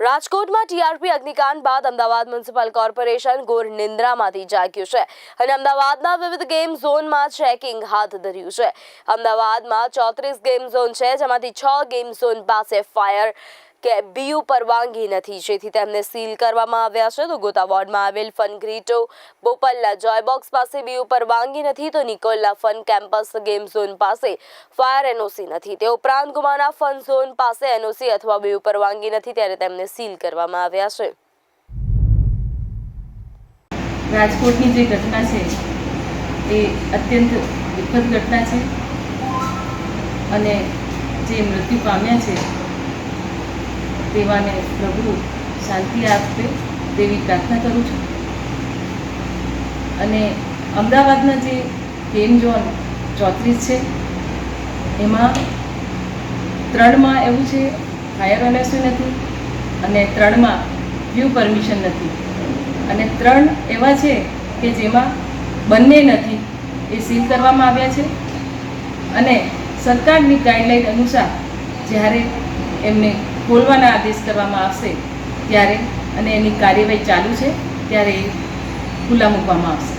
રાજકોટમાં ટીઆરપી અગ્નિકાંડ બાદ Ahmedabad municipal corporation ઘોર નિંદ્રામાંથી જાગ્યું છે અને અમદાવાદના વિવિધ ગેમ ઝોનમાં ચેકિંગ હાથ ધર્યું છે. અમદાવાદમાં ચોત્રીસ ગેમ ઝોન છે, જેમાંથી છ ગેમ ઝોન પાસે ફાયર કે બીયુ પરવાનગી નથી. જેથી તેમને સીલ કરવામાં આવ્યા છે. તો ગોતા વોર્ડમાં આવેલ ફન ગ્રીટો બોપલના જોયબોક્સ પાસે બીયુ પરવાનગી નથી. તો નિકોલના ફન કેમ્પસ ગેમ ઝોન પાસે ફાયર એનઓસી નથી. તે ઉપરાંત ગુમાના ફન ઝોન પાસે એનઓસી અથવા બીયુ પરવાનગી નથી ત્યારે તેમને સીલ કરવામાં આવ્યા છે. રાજકોટની જે ઘટના છે, એ અત્યંત દુઃખદ ઘટના છે અને જે મૃત્યુ પામ્યા છે તેવાને પ્રભુ શાંતિ આપે તેવી પ્રાર્થના કરું છું. અને અમદાવાદના જે ગેમ ઝોન ચોત્રીસ છે, એમાં ત્રણમાં એવું છે, ફાયર એનએસી નથી અને ત્રણમાં વ્યૂ પરમિશન નથી. અને ત્રણ એવા છે કે જેમાં બંને નથી એ સીલ કરવામાં આવ્યા છે. અને સરકારની ગાઈડલાઈન અનુસાર જ્યારે એમને ખોલવાના આદેશ કરવામાં આવશે ત્યારે અને એની કાર્યવાહી ચાલુ છે ત્યારે ખુલ્લા મૂકવામાં આવશે.